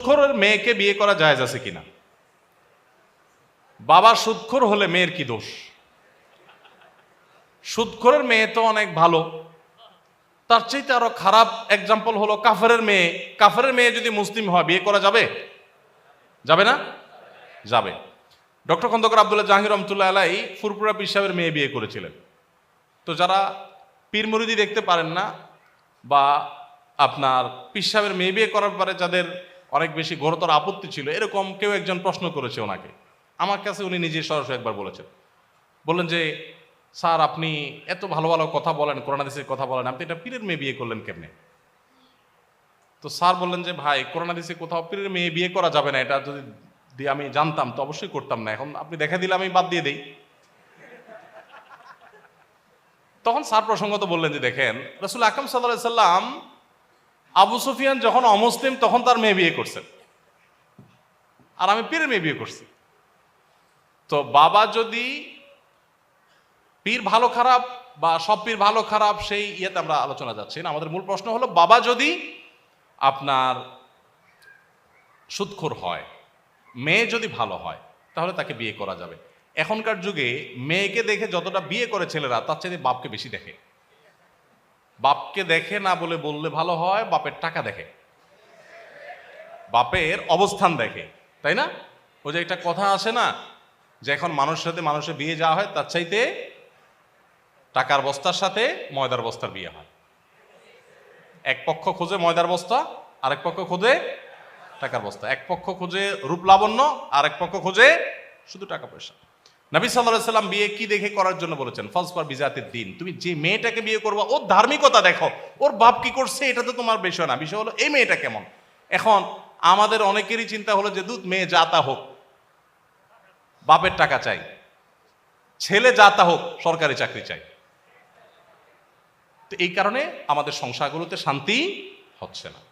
সুদখোরের মেয়েকে বিয়ে করা জায়েজ আছে কিনা? বাবা সুদখোর হলে মেয়ের কি দোষ? সুদখোরের মেয়ে তো অনেক ভালো। তার চাইতে আরও খারাপ এক্সাম্পল হলো কাফেরের মেয়ে। কাফেরের মেয়ে যদি মুসলিম হয়, বিয়ে করা যাবে? যাবে না? যাবে। ডক্টর খন্দকার আবদুল্লাহ জাহাঙ্গীর রহমতুল্লাহ আলাই ফুরপুরা পীর সাহেবের মেয়ে বিয়ে করেছিলেন। তো যারা পীর মুরিদি দেখতে পারেন না বা আপনার পীর সাহেবের মেয়ে বিয়ে করার পরে যাদের অনেক বেশি ঘোরতর আপত্তি ছিল। এরকম কেউ একজন প্রশ্ন করেছে ওনাকে। আমার কাছে উনি নিজে সরাসরি একবার বলেছেন। বললেন যে, স্যার, আপনি এত ভালো ভালো কথা বলেন করোনাদিসের কথা বলেন, আপনি এটা পীরের মেয়ে বিয়ে করলেন কেমনে? তো স্যার বললেন যে, ভাই করোনাদিসে কোথাও পীরের মেয়ে বিয়ে করা যাবে না, এটা যদি দিয়ে আমি জানতাম, তো অবশ্যই করতাম না। এখন আপনি দেখা দিলে আমি বাদ দিয়ে দেই। তখন স্যার প্রসঙ্গত বললেন যে, দেখেন, রসুল আকরম সাল্লাহ সাল্লাম আবু সুফিয়ান যখন অমুসলিম, তখন তার মেয়ে বিয়ে করছেন আর আমি পীরের মেয়ে বিয়ে করছি। তো বাবা যদি পীর ভালো খারাপ বা সব পীর ভালো খারাপ, সেই ইয়েতে আমরা আলোচনা যাচ্ছি না। আমাদের মূল প্রশ্ন হলো, বাবা যদি আপনার সুদখোর হয়, মেয়ে যদি ভালো হয়, তাহলে তাকে বিয়ে করা যাবে। এখনকার যুগে মেয়েকে দেখে যতটা বিয়ে করে ছেলেরা, তার চেয়ে বাপকে বেশি দেখে। বাপকে দেখে না বলে বললে ভালো হয়, বাপের টাকা দেখে। বাপের অবস্থান দেখে, তাই না? ওই যে একটা কথা আছে না, যে এখন মানুষের সাথে মানুষের বিয়ে যাওয়া হয়, তার চাইতে টাকার বস্তার সাথে ময়দার বস্তার বিয়ে হয়। এক পক্ষ খোঁজে ময়দার বস্তা, আরেক পক্ষ খোঁজে টাকার বস্তা। এক পক্ষ খোঁজে রূপ লাবণ্য আর এক পক্ষ খোঁজে শুধু টাকা পয়সা। নবী সাল্লাহ সাল্লাম বিয়ে কি দেখে করার জন্য বলেছেন? ফলস পর বিজাতের দিন। তুমি যে মেয়েটাকে বিয়ে করবা, ওর ধার্মিকতা দেখো। ওর বাপ কি করছে, এটা তো তোমার বিষয় না। বিষয় হলো, এই মেয়েটা কেমন? এখন আমাদের অনেকেরই চিন্তা হলো যে, দুধ মেয়ে যাতা হোক, বাপের টাকা চাই। ছেলে যাতা হোক, সরকারি চাকরি চাই। তো এই কারণে আমাদের সংসারগুলোতে শান্তি হচ্ছে না।